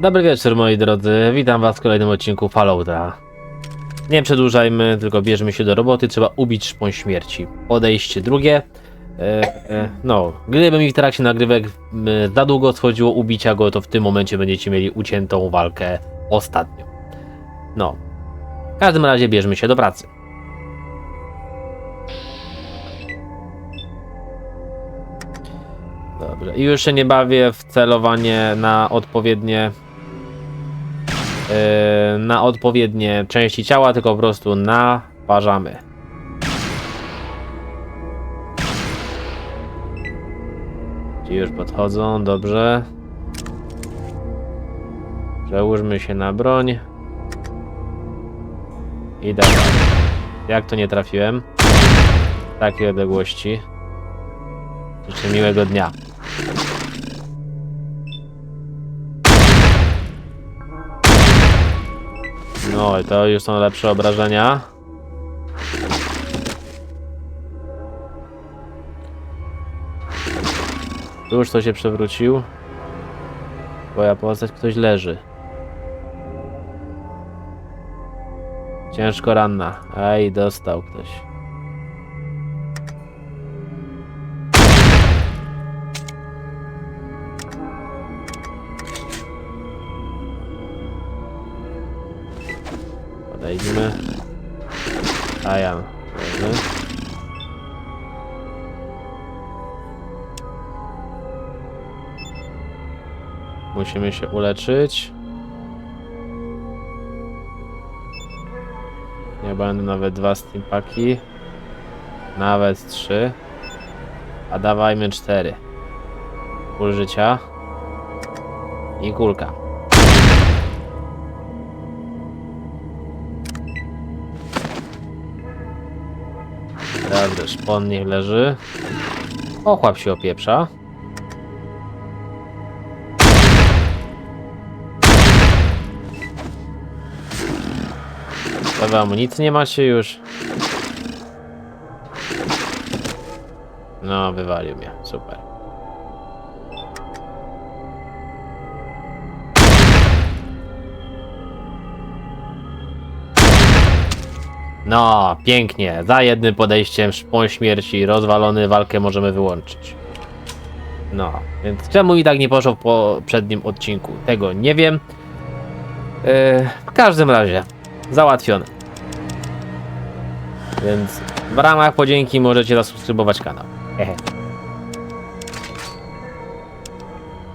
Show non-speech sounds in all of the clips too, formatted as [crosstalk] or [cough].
Dobry wieczór moi drodzy, witam was w kolejnym odcinku Fallouta. Nie przedłużajmy, tylko bierzmy się do roboty, trzeba ubić szpon śmierci. Podejście drugie. E, e, no, gdyby mi w trakcie nagrywek e, za długo schodziło ubicia go, to w tym momencie będziecie mieli uciętą walkę ostatnią. No, w każdym razie bierzmy się do pracy. Dobrze, i już się nie bawię w celowanie na odpowiednie na odpowiednie części ciała, tylko po prostu naparzamy. Ci już podchodzą, dobrze. Przełóżmy się na broń. I dawaj. Jak to nie trafiłem? W takiej odległości. Życzę miłego dnia. I to już są lepsze obrażenia. Już to się przewrócił. Twoja postać, ktoś leży. Ciężko ranna. Ej, dostał ktoś. Podejdźmy. A ja. Musimy się uleczyć. Nie będą nawet dwa steampaki. Nawet trzy. A dawajmy cztery. Pół życia. I kulka. Dobrze, szpon niech leży. Ochłap się opieprza. Wy amunicji nie macie już. No, wywalił mnie. Super. No, pięknie. Za jednym podejściem szpon śmierci rozwalony, walkę możemy wyłączyć. No, więc czemu i tak nie poszło w poprzednim odcinku? Tego nie wiem. Yy, w każdym razie, załatwione. Więc w ramach podzięki możecie zasubskrybować kanał. Hehe.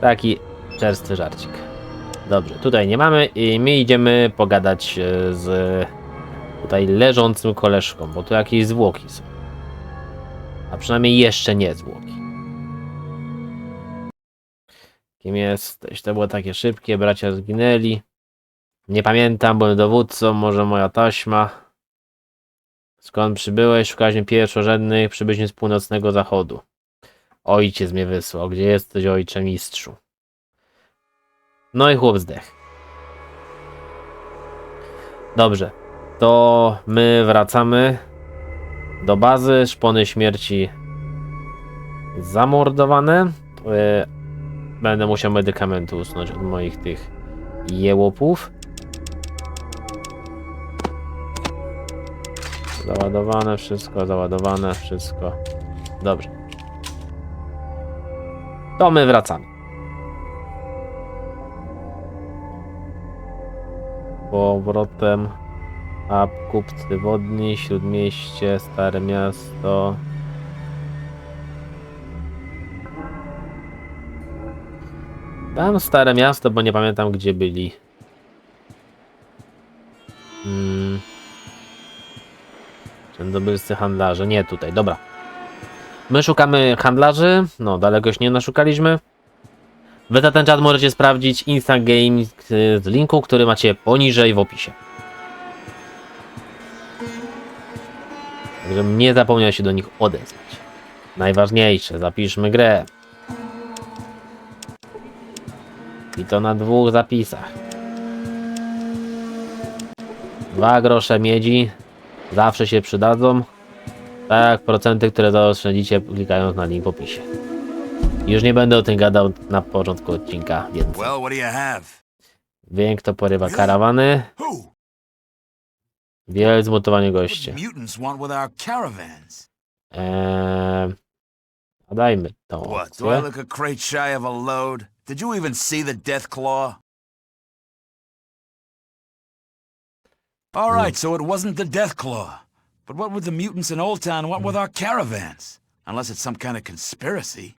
Taki czerstwy żarcik. Dobrze, tutaj nie mamy i my idziemy pogadać e, z tutaj leżącym koleżką, bo tu jakieś zwłoki są. A przynajmniej jeszcze nie zwłoki. Kim jesteś? To było takie szybkie, bracia zginęli. Nie pamiętam, byłem dowódcą, może moja taśma. Skąd przybyłeś? Szukaliśmy pierwszorzędnych przybyliśmy z północnego zachodu. Ojciec mnie wysłał. Gdzie jesteś, ojcze mistrzu? No i chłop zdech. Dobrze. To my wracamy do bazy. Szpony śmierci zamordowane. E, Będę musiał medykamentu usunąć od moich tych jełopów. Załadowane wszystko, załadowane wszystko. Dobrze. To my wracamy. Powrotem. A kupcy wodni, śródmieście, stare miasto. Dam stare miasto, bo nie pamiętam gdzie byli. Hmm. Czędobylscy handlarze. Nie tutaj, dobra. My szukamy handlarzy. No, daleko już nie naszukaliśmy. Wy ten czas możecie sprawdzić Instant Games z linku, który macie poniżej w opisie. Także nie zapomniał się do nich odezwać. Najważniejsze, zapiszmy grę. I to na dwóch zapisach. Dwa grosze miedzi zawsze się przydadzą. Tak jak procenty, które zaoszczędzicie klikając na link w opisie. Już nie będę o tym gadał na początku odcinka, więc Well? Wiem, kto porywa karawany. Wiele zmutowanie What mutants want with our caravans? Eee, dajmy tą What? Do I opcję. look a crate shy of a load? Did you even see the death claw? All right, so it wasn't the death claw. But what with the mutants in Old Town want with our caravans? Unless it's some kind of conspiracy.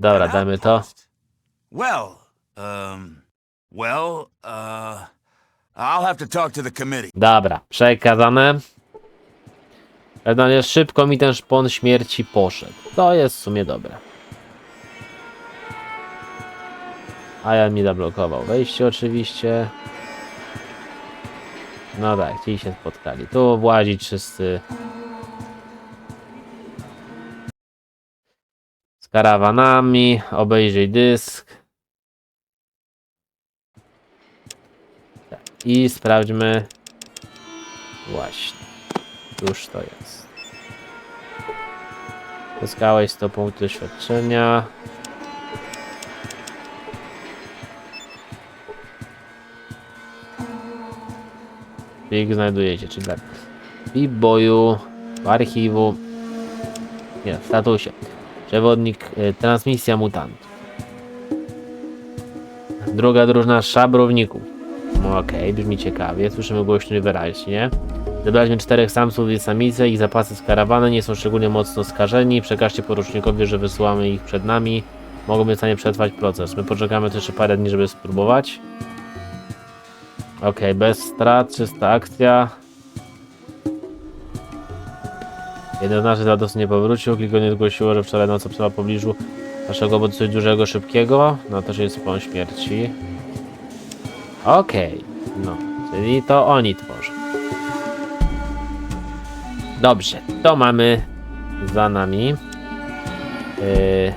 Dobra, An dajmy to. outpost. Well, um, well, uh, I'll have to talk to the committee. Dobra, przekazane. Generalnie szybko mi ten szpon śmierci poszedł. To jest w sumie dobre. A ja mi zablokował wejście oczywiście. No tak, ci się spotkali. Tu włazić wszyscy. Z karawanami, obejrzyj dysk. Tak, I sprawdźmy. Właśnie. Już to jest. Zyskałeś 100 punktów doświadczenia. Plik znajdujecie, czyli tak. W boju, w archiwu. Nie, w statusie. Przewodnik, y, transmisja mutantów. Druga drużyna szabrowników. Okej, brzmi ciekawie, słyszymy głośno i wyraźnie. Zebraliśmy czterech samców i samice, ich zapasy z karawany nie są szczególnie mocno skażeni. Przekażcie porucznikowi, że wysyłamy ich przed nami. Mogą być w stanie przetrwać proces. My poczekamy jeszcze parę dni, żeby spróbować. Okej, bez strat, czysta akcja. Jeden z naszych zados nie powrócił, kilku nie zgłosiło, że wczoraj nocy psa w pobliżu naszego obozu coś dużego, szybkiego. No też jest plon śmierci. Okej, no, czyli to oni tworzą. Dobrze, to mamy za nami. Yy...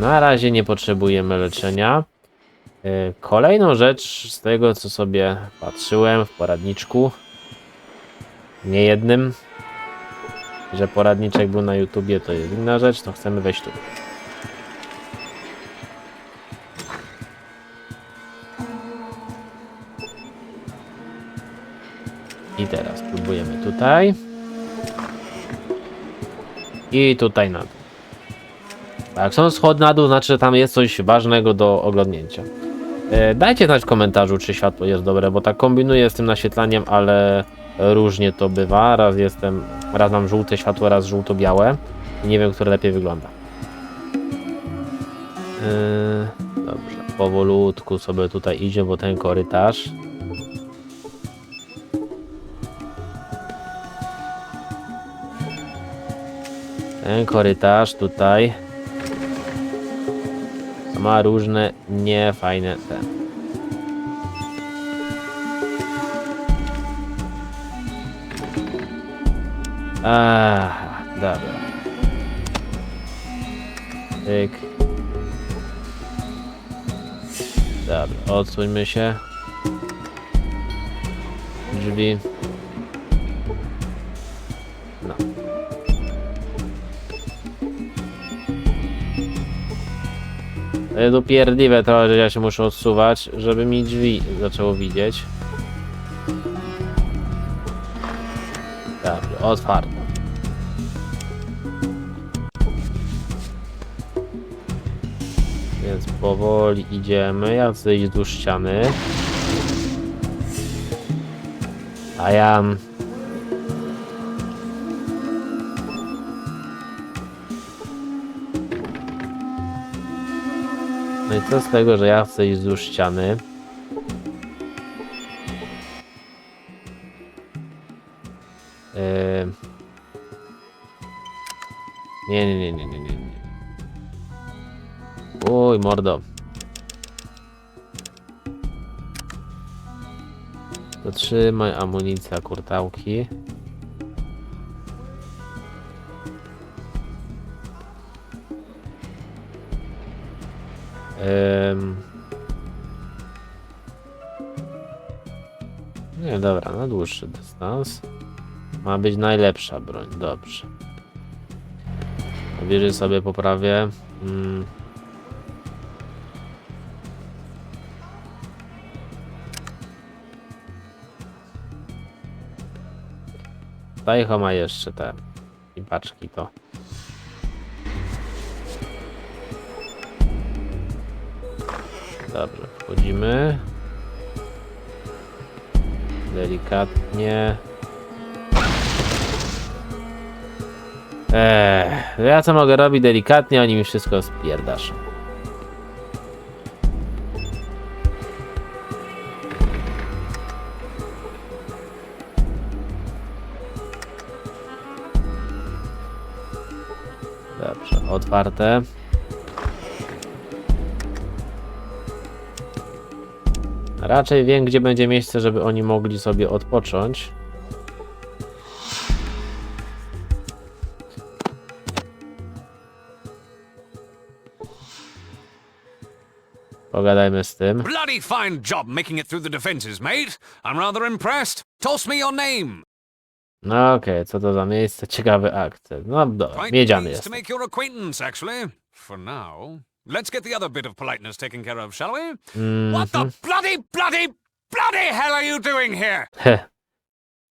Na razie nie potrzebujemy leczenia. Yy, Kolejną rzecz z tego, co sobie patrzyłem w poradniczku, nie jednym, że poradniczek był na YouTubie, to jest inna rzecz, to chcemy wejść tu. I teraz próbujemy tutaj. I tutaj na dół. Jak są schody na dół, znaczy, że tam jest coś ważnego do oglądnięcia. E, Dajcie znać w komentarzu, czy światło jest dobre, bo tak kombinuję z tym naświetlaniem, ale różnie to bywa. Raz jestem, raz mam żółte światło, raz żółto-białe. Nie wiem, które lepiej wygląda. E, Dobrze, powolutku sobie tutaj idzie, bo ten korytarz. Ten korytarz tutaj ma różne niefajne te. Aha, dobra. Tyk. Dobra, odsuńmy się. Drzwi. Upierdliwe to, że ja się muszę odsuwać, żeby mi drzwi zaczęło widzieć. Dobrze, otwarto. Więc powoli idziemy. Ja chcę iść wzdłuż ściany. A ja... co z tego, że ja chcę iść wzdłuż ściany? Yy... Nie, nie, nie, nie, nie, nie. Uj, mordo. Zatrzymaj amunicja kurtałki. Ym... Nie, dobra, na dłuższy dystans. Ma być najlepsza broń, dobrze. Wyżej sobie poprawię. Mm. Tajcho ma jeszcze te i paczki to. Dobrze, wchodzimy. Delikatnie. Eee, ja co mogę robić delikatnie, oni mi wszystko spierdasz. Dobrze, otwarte. Raczej wiem, gdzie będzie miejsce, żeby oni mogli sobie odpocząć. Pogadajmy z tym. Bloody fine job making it through the defenses, mate. I'm rather impressed. Toss me your name. No okej, co to za miejsce? Ciekawy akcent. No dobra, miedziany jest. to make your acquaintance, actually. For now. Let's get the other bit of politeness taken care of, shall we? What the bloody, bloody, bloody hell are you doing here? Heh.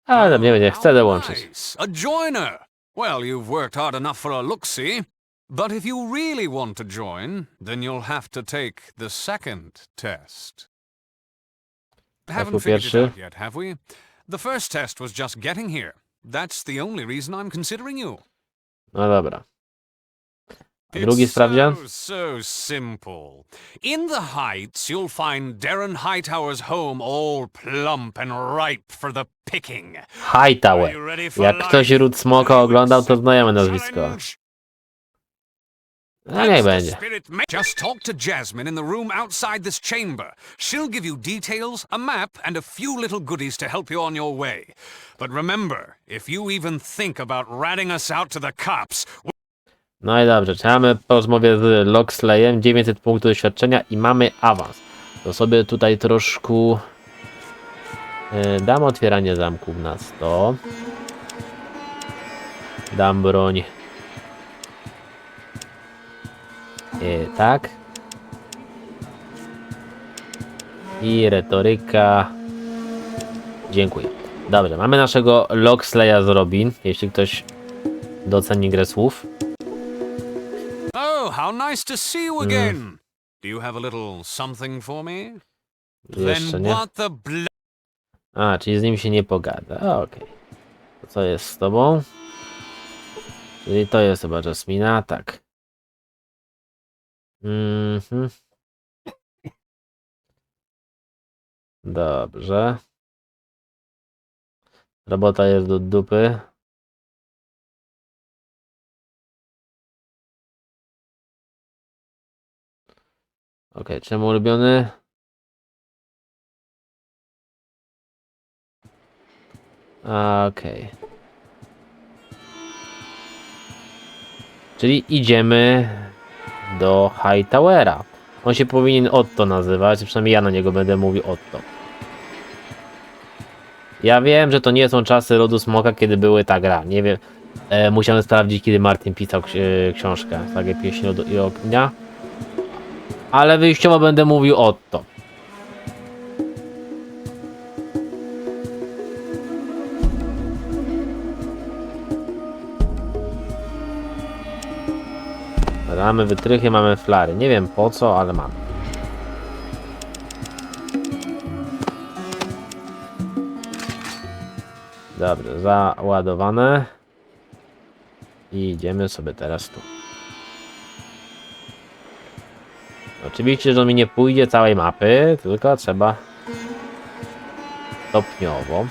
Ale tam nie będzie, chcę How dołączyć. nice. A joiner. Well, you've worked hard enough for a look-see. But if you really want to join, then you'll have to take the second test. Haven't figured it out yet, have we? The first test was just getting here. That's the only reason I'm considering you. No dobra. Drugi sprawdzian? So, so simple. In the Heights, you'll find Darren Hightower's home all plump and ripe for the picking. Hightower. you ready for Jak ktoś Ród Smoka oglądał, to znajome nazwisko. No niech That's the będzie. Just talk to Jasmine in the room outside this chamber. She'll give you details, a map, and a few little goodies to help you on your way. But remember, if you even think about ratting us out to the cops, No i dobrze, czekamy po rozmowie z Loxleyem, 900 punktów doświadczenia i mamy awans. To sobie tutaj troszkę e, dam otwieranie zamków na 100. Dam broń. E, tak. I retoryka. Dziękuję. Dobrze, mamy naszego Loxleya z Robin, jeśli ktoś doceni grę słów. Nice to see you again. Do you have a little something for me? Jeszcze then nie. what the bl- A, czyli z nim się nie pogada. A, Okej. To co jest z tobą? Czyli to jest chyba Jasmina, tak. Mhm. Dobrze. Robota jest do dupy. Okej, czemu ulubiony? Okej. Czyli idziemy do Hightowera. On się powinien Otto nazywać, przynajmniej ja na niego będę mówił Otto. Ja wiem, że to nie są czasy rodu Smoka, kiedy były ta gra. Nie wiem. E, musiałem sprawdzić, kiedy Martin pisał e, książkę. Sagę pieśni i ognia. Ale wyjściowo będę mówił Otto. Mamy wytrychy, mamy flary. Nie wiem po co, ale mamy. Dobrze, załadowane. I idziemy sobie teraz tu. Oczywiście, że mi nie pójdzie całej mapy, tylko trzeba stopniowo.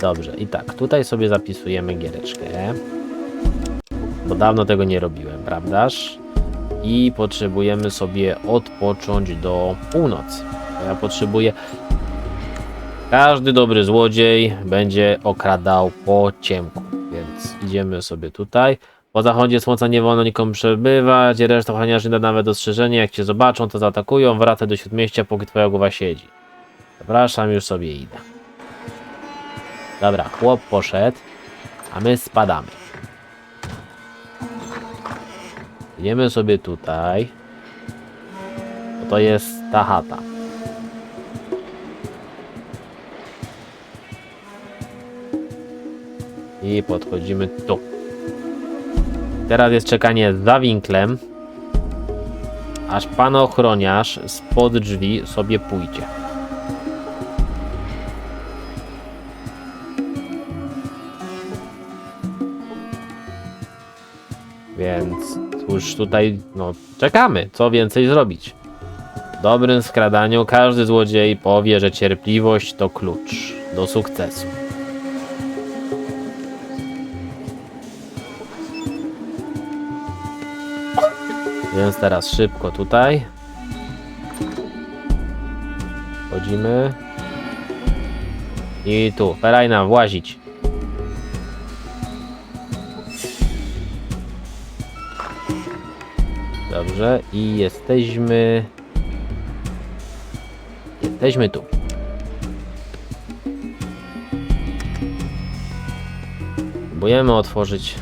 Dobrze, i tak, tutaj sobie zapisujemy giereczkę. Bo dawno tego nie robiłem, prawdaż? I potrzebujemy sobie odpocząć do północy. Ja potrzebuję. Każdy dobry złodziej będzie okradał po ciemku, więc idziemy sobie tutaj. Po zachodzie słońca nie wolno nikomu przebywać, reszta ochroniarzy da nawet ostrzeżenie, jak cię zobaczą, to zaatakują, wracaj do śródmieścia, póki twoja głowa siedzi. Zapraszam, już sobie idę. Dobra, chłop poszedł, a my spadamy. Idziemy sobie tutaj. Bo to jest ta chata. I podchodzimy tu. Teraz jest czekanie za winklem, aż pan ochroniarz spod drzwi sobie pójdzie. Więc cóż tutaj, no czekamy, co więcej zrobić. W dobrym skradaniu każdy złodziej powie, że cierpliwość to klucz do sukcesu. Więc teraz szybko tutaj. Wchodzimy. I tu, ferajna, włazić. Dobrze, i jesteśmy... Jesteśmy tu. Próbujemy otworzyć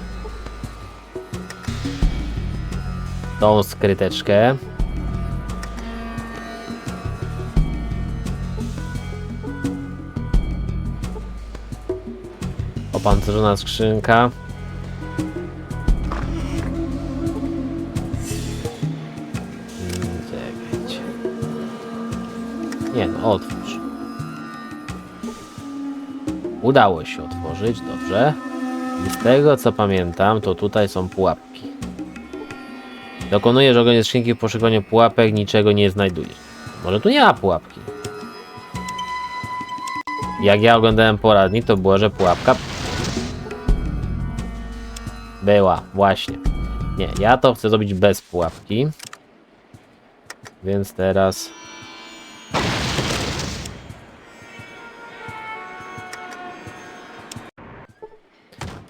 tą skryteczkę. Opancerzona skrzynka. Otwórz. Udało się otworzyć, dobrze. I z tego co pamiętam, to tutaj są pułapki. Dokonujesz ogonie skrzynki w poszukiwaniu pułapek, niczego nie znajdujesz. Może tu nie ma pułapki. Jak ja oglądałem poradnik, to było, że pułapka była, właśnie. Nie, ja to chcę zrobić bez pułapki. Więc teraz...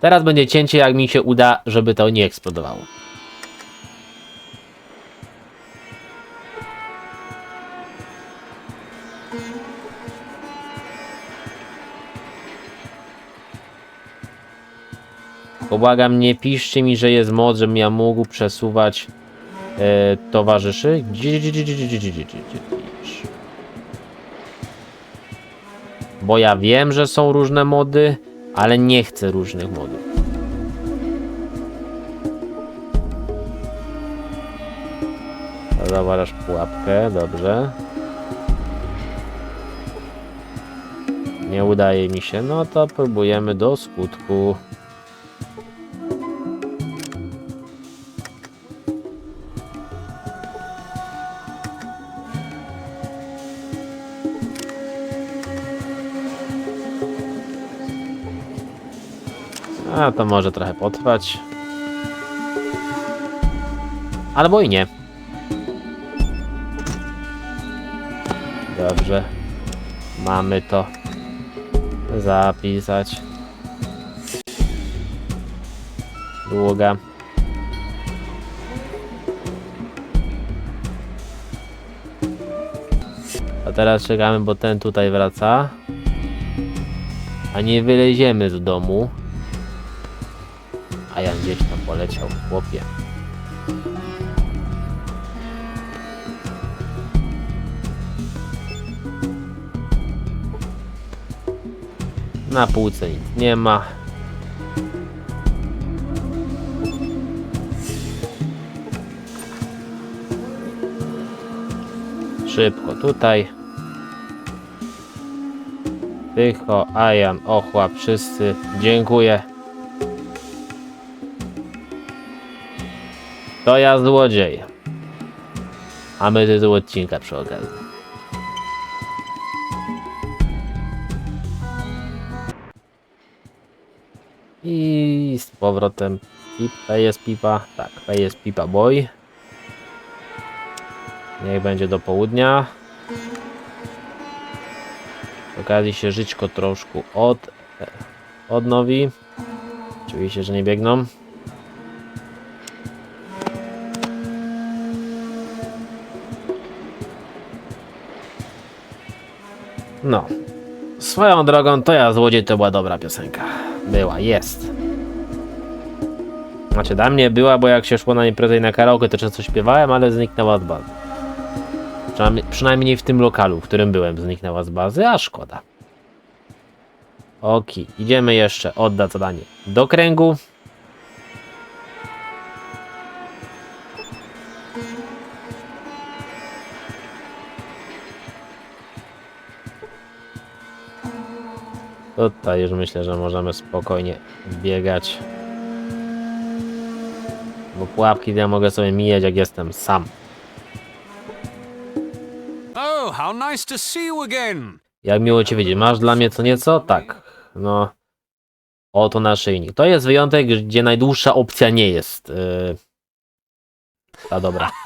Teraz będzie cięcie, jak mi się uda, żeby to nie eksplodowało. Pobłagam, nie piszcie mi, że jest mod, żebym ja mógł przesuwać e, towarzyszy. Bo ja wiem, że są różne mody ale nie chcę różnych modów. Zauważasz pułapkę, dobrze. Nie udaje mi się, no to próbujemy do skutku. A to może trochę potrwać. Albo i nie. Dobrze. Mamy to zapisać. Długa. A teraz czekamy, bo ten tutaj wraca. A nie wyleziemy z domu. Poleciał, chłopie. Na półce nic nie ma. Szybko tutaj. Tycho, Ajan, Ochła, wszyscy. Dziękuję. To ja złodziej. A my tytuł odcinka przy okazji. I z powrotem pipa jest pipa. Tak, to jest pipa boy. Niech będzie do południa. Okazji się żyćko troszkę od, odnowi. Oczywiście, że nie biegną. No. Swoją drogą, to ja złodziej to była dobra piosenka. Była, jest. Znaczy dla mnie była, bo jak się szło na imprezę i na karaoke, to często śpiewałem, ale zniknęła z bazy. Przynajmniej, w tym lokalu, w którym byłem, zniknęła z bazy, a szkoda. Oki, idziemy jeszcze, odda zadanie do kręgu. Tutaj już myślę, że możemy spokojnie biegać. Bo pułapki ja mogę sobie mijać jak jestem sam. Oh, how nice to see you again. Jak miło cię widzieć. Masz dla mnie co nieco? Tak. No. Oto naszyjnik. To jest wyjątek, gdzie najdłuższa opcja nie jest. Yy... A dobra. [laughs]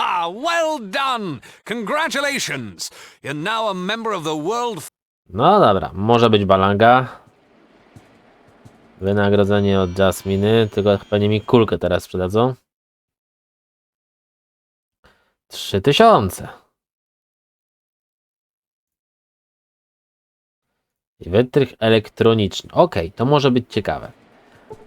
Well done! Congratulations! You're now a member of the World No dobra, może być balanga. Wynagrodzenie od Jasminy, tylko pewnie mi kulkę teraz sprzedadzą. 3000. I wytrych elektroniczny. Okej, to może być ciekawe.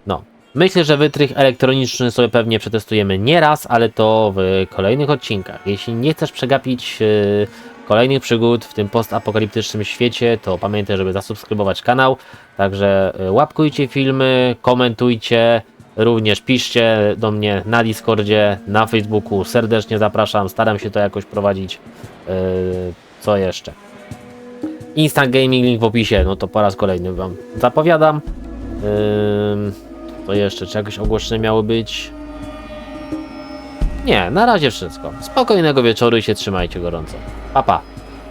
No, myślę, że wytrych elektroniczny sobie pewnie przetestujemy nie raz, ale to w kolejnych odcinkach. Jeśli nie chcesz przegapić yy, kolejnych przygód w tym postapokaliptycznym świecie, to pamiętaj, żeby zasubskrybować kanał. Także y, łapkujcie filmy, komentujcie, również piszcie do mnie na Discordzie, na Facebooku. Serdecznie zapraszam, staram się to jakoś prowadzić. Yy, Co jeszcze? Instant Gaming, link w opisie, no to po raz kolejny Wam zapowiadam. Ym, To jeszcze, czy jakieś ogłoszenie miało być? Nie, na razie wszystko. Spokojnego wieczoru i się trzymajcie gorąco. 爸爸。